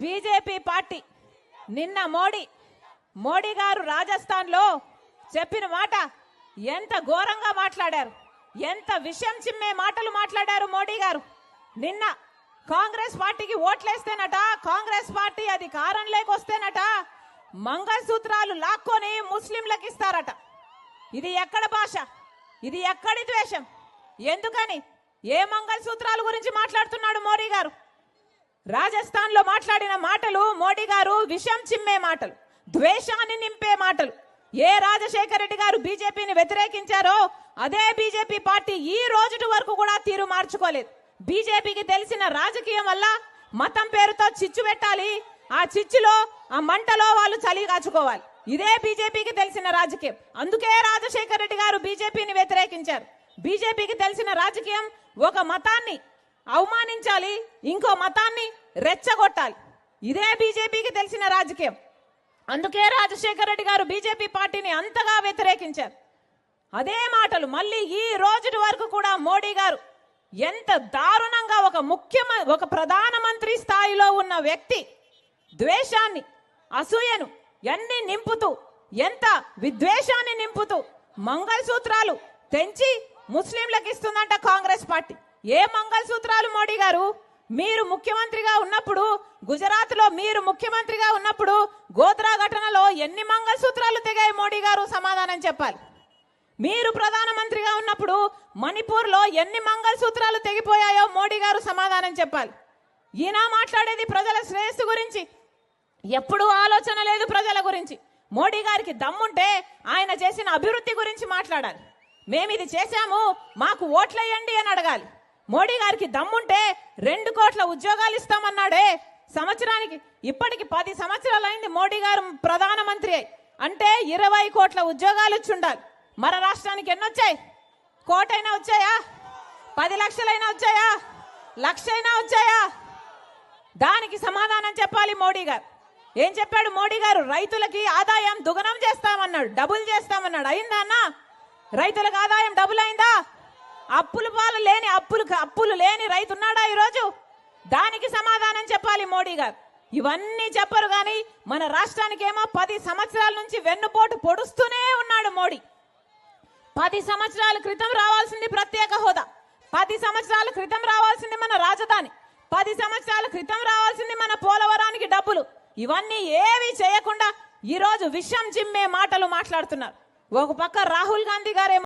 BJP party నిన్న మోడీ మోడీ గారు రాజస్థాన్లో చెప్పిన మాట ఎంత ఘోరంగా మాట్లాడారు ఎంత విషయం చిమ్మే మాటలు మాట్లాడారు మోడీ గారు. నిన్న కాంగ్రెస్ పార్టీకి ఓట్లేస్తేనట కాంగ్రెస్ పార్టీ అది అధికారం లేకొస్తేనట మంగళసూత్రాలు లాక్కొని ముస్లింలకు ఇస్తారట. ఇది ఎక్కడ భాష? ఇది ఎక్కడి ద్వేషం? ఎందుకని? ఏ మంగళసూత్రాల గురించి మాట్లాడుతున్నాడు మోడీ గారు? రాజస్థాన్లో మాట్లాడిన మాటలు మోడీ గారు విషం చిమ్మే మాటలు ద్వేషాన్ని నింపే మాటలు. ఏ రాజశేఖర రెడ్డి గారు బీజేపీని వ్యతిరేకించారో అదే బీజేపీ పార్టీ ఈ రోజుటి వరకు కూడా తీరు మార్చుకోలేదు. బీజేపీకి తెలిసిన రాజకీయం వల్ల మతం పేరుతో చిచ్చు పెట్టాలి. ఆ చిచ్చులో ఆ మంటలో వాళ్ళు చలి కాచుకోవాలి ఇదే బీజేపీకి తెలిసిన రాజకీయం. అందుకే రాజశేఖర రెడ్డి గారు బీజేపీని వ్యతిరేకించారు. బీజేపీకి తెలిసిన రాజకీయం ఒక మతాన్ని అవమానించాలి ఇంకో మతాన్ని రెచ్చగొట్టాలి. ఇదే బీజేపీకి తెలిసిన రాజకీయం. అందుకే రాజశేఖర రెడ్డి గారు బీజేపీ పార్టీని అంతగా వ్యతిరేకించారు. అదే మాటలు మళ్ళీ ఈ రోజుటి వరకు కూడా మోడీ గారు ఎంత దారుణంగా ఒక ముఖ్యమ ఒక ప్రధానమంత్రి స్థాయిలో ఉన్న వ్యక్తి ద్వేషాన్ని అసూయను ఎన్ని నింపుతూ ఎంత విద్వేషాన్ని నింపుతూ మంగళసూత్రాలు తెంచి ముస్లింలకు ఇస్తుందంట కాంగ్రెస్ పార్టీ. ఏ మంగళసూత్రాలు మోడీ గారు? మీరు ముఖ్యమంత్రిగా ఉన్నప్పుడు గుజరాత్లో మీరు ముఖ్యమంత్రిగా ఉన్నప్పుడు గోత్రా ఘటనలో ఎన్ని మంగళసూత్రాలు తెగాయి మోడీ గారు? సమాధానం చెప్పాలి. మీరు ప్రధానమంత్రిగా ఉన్నప్పుడు మణిపూర్లో ఎన్ని మంగళసూత్రాలు తెగిపోయాయో మోడీ గారు సమాధానం చెప్పాలి. ఈయన మాట్లాడేది ప్రజల శ్రేయస్సు గురించి? ఎప్పుడూ ఆలోచన లేదు ప్రజల గురించి. మోడీ గారికి దమ్ముంటే ఆయన చేసిన అభివృద్ధి గురించి మాట్లాడాలి. మేము ఇది చేశాము మాకు ఓట్లేయండి అని అడగాలి. మోడీ గారికి దమ్ముంటే రెండు కోట్ల ఉద్యోగాలు ఇస్తామన్నాడే. సంవత్సరానికి ఇప్పటికి పది సంవత్సరాలు అయింది మోడీ గారు ప్రధానమంత్రి అంటే ఇరవై కోట్ల ఉద్యోగాలు ఇచ్చి ఉండాలి మన రాష్ట్రానికి ఎన్ని వచ్చాయి కోటైనా వచ్చాయా? పది లక్షలైనా వచ్చాయా? లక్ష అయినా వచ్చాయా? దానికి సమాధానం చెప్పాలి మోడీ గారు. ఏం చెప్పాడు మోడీ గారు? రైతులకి ఆదాయం దుగనం చేస్తామన్నాడు డబుల్ చేస్తామన్నాడు. అయిందా అన్న? రైతులకు ఆదాయం డబుల్ అయిందా? అప్పులు పాలు లేని అప్పు అప్పులు లేని రైతు ఉన్నాడా ఈరోజు? దానికి సమాధానం చెప్పాలి మోడీ గారు. ఇవన్నీ చెప్పరు కానీ మన రాష్ట్రానికి ఏమో పది సంవత్సరాల నుంచి వెన్నుపోటు పొడుస్తూనే ఉన్నాడు మోడీ. పది సంవత్సరాల క్రితం రావాల్సింది ప్రత్యేక హోదా. పది సంవత్సరాల క్రితం రావాల్సింది మన రాజధాని. పది సంవత్సరాల క్రితం రావాల్సింది మన పోలవరానికి డబ్బులు. ఇవన్నీ ఏవి చేయకుండా ఈ రోజు విషం జిమ్మే మాటలు మాట్లాడుతున్నారు. ఒక పక్క రాహుల్ గాంధీ గారేమో